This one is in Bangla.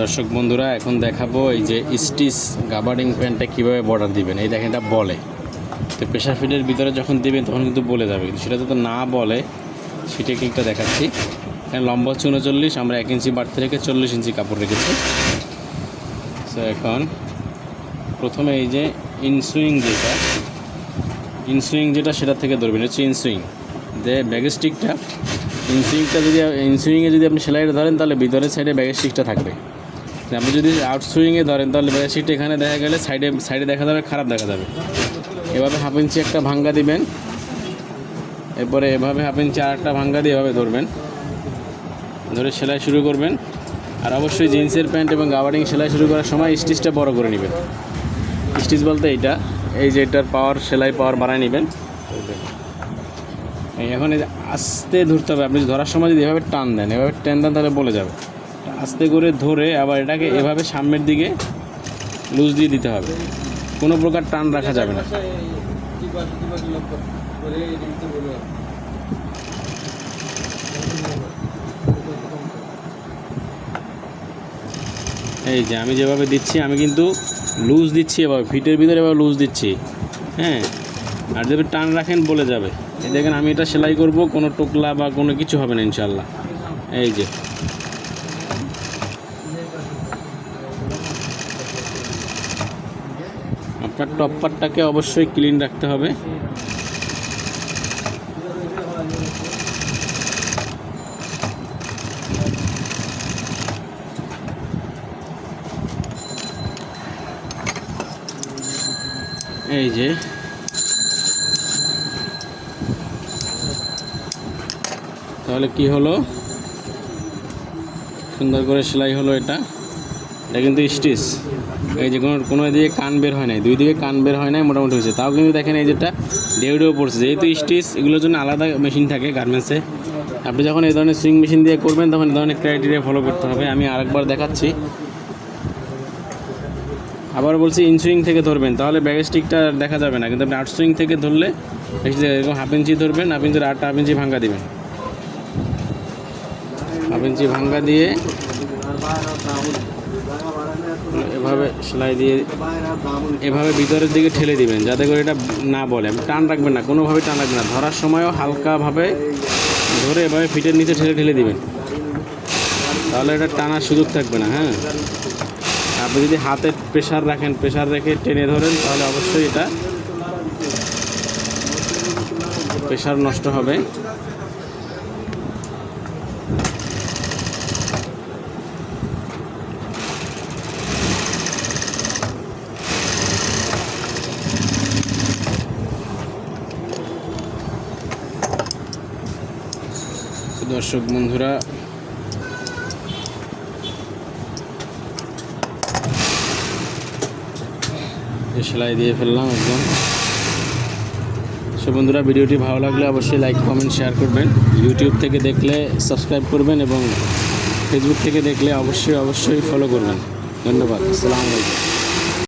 দর্শক বন্ধুরা, এখন দেখাবো এই যে স্টিচ গাবার্ডিং প্যান্টটা কীভাবে বর্ডার দিবেন। এই দেখেন, এটা বলে। তো প্রেশার ফিটের ভিতরে যখন দেবেন, তখন কিন্তু বলে যাবে। কিন্তু সেটা যদি না বলে সেটা একটা দেখাচ্ছি। এখানে লম্বা হচ্ছে উনচল্লিশ, আমরা এক ইঞ্চি বাড়তে রেখে চল্লিশ ইঞ্চি কাপড় রেখেছি। তো এখন প্রথমে এই যে ইনসুইং যেটা ইনসুইং যেটা, সেটা থেকে ধরবেন। হচ্ছে ইনসুইং যে ব্যাগের স্টিকটা ইনসুইংটা যদি ইনসুইংয়ে যদি আপনি সেলাইটা ধরেন, তাহলে ভিতরের সাইডে ব্যাগের স্টিকটা থাকবে। আপনি যদি আউটসুইংয়ে ধরেন, তাহলে ব্যাগের এখানে দেখা গেলে সাইডে সাইডে দেখা যাবে, খারাপ দেখা যাবে। এভাবে হাফ ইঞ্চি একটা ভাঙ্গা দিবেন। এরপরে এভাবে হাফ ইঞ্চি আর একটা ভাঙ্গা দিয়ে এভাবে ধরবেন। ধরে সেলাই শুরু করবেন। আর অবশ্যই জিন্সের প্যান্ট এবং গাবার্ডিং সেলাই শুরু করার সময় স্টিচটা বড় করে নেবেন। স্টিচ বলতে এইটা, এই যে এটার পাওয়ার সেলাই পাওয়ার বাড়ায় নেবেন। এখন এই যে আস্তে ধরতে হবে। আপনি ধরার সময় যদি এভাবে টান দেন, এভাবে টান দেন, তাহলে বলে যাবে। আস্তে করে ধরে আবার এটাকে এভাবে সামনের দিকে লুজ দিয়ে দিতে হবে। কোনো প্রকার টান রাখা যাবে না। এই যে আমি যেভাবে দিচ্ছি, আমি কিন্তু লুজ দিচ্ছি এবার ফিটের ভিতরে এবার লুজ দিচ্ছি। হ্যাঁ? আর যদি টান রাখেন, বলে যাবে। দেখেন, আমি এটা সেলাই করব, কোনো টোকলা বা কোনো কিছু হবে না ইনশাল্লাহ এই যে। আপনার টপ্পারটাকে অবশ্যই ক্লিন রাখতে হবে। এই যে। তাহলে কি হলো? সুন্দর করে সেলাই হলো এটা। এটা কিন্তু স্টিচ। এই যে কোনো কোনো দিকে কান বের হয় নাই, দুই দিকে কান বের হয় নাই মোটামুটি হয়েছে। তাও কিন্তু দেখেন এই যেটা ডেউ ডেউ পড়ছে। যেহেতু স্টিচ, এগুলোর জন্য আলাদা মেশিন থাকে গার্মেন্টসে। আপনি যখন এই ধরনের সুইং মেশিন দিয়ে করবেন, তখন এই ধরনের ক্রাইটেরিয়া ফলো করতে হবে। আমি আরেকবার দেখাচ্ছি। আবার বলছি ইনসুইং থেকে ধরবেন, তাহলে ব্যাগ স্টিকটা দেখা যাবে না। কিন্তু আপনি আউট সুইং থেকে ধরলে এরকম হাফ ইঞ্চি ধরবেন হাফ ইঞ্চির আটটা হাফ ইঞ্চি ভাঙ্গা দিবেন। হাফ ইঞ্চি ভাঙ্গা দিয়ে এভাবে সেলাই দিয়ে এভাবে ভিতরের দিকে ঠেলে দিবেন, যাতে করে এটা না বলে। টান রাখবেন না কোনোভাবে টান রাখবেন না। ধরার সময়ও হালকাভাবে ধরে এভাবে ফিটের নিচে ঠেলে ঠেলে দিবেন। তাহলে এটা টানার সুযোগ থাকবে না হ্যাঁ? আপনি যদি হাতে প্রেশার রাখেন প্রেশার রেখে টেনে ধরেন, তাহলে অবশ্যই এটা প্রেশার নষ্ট হবে। দর্শক বন্ধুরা। সেলাই দিয়ে ফেললাম একদম। সো বন্ধুরা, ভিডিওটি ভালো লাগলে অবশ্যই লাইক কমেন্ট শেয়ার করবেন। ইউটিউব থেকে দেখলে সাবস্ক্রাইব করবেন এবং ফেসবুক থেকে দেখলে অবশ্যই অবশ্যই ফলো করবেন। ধন্যবাদ। আসসালামু আলাইকুম।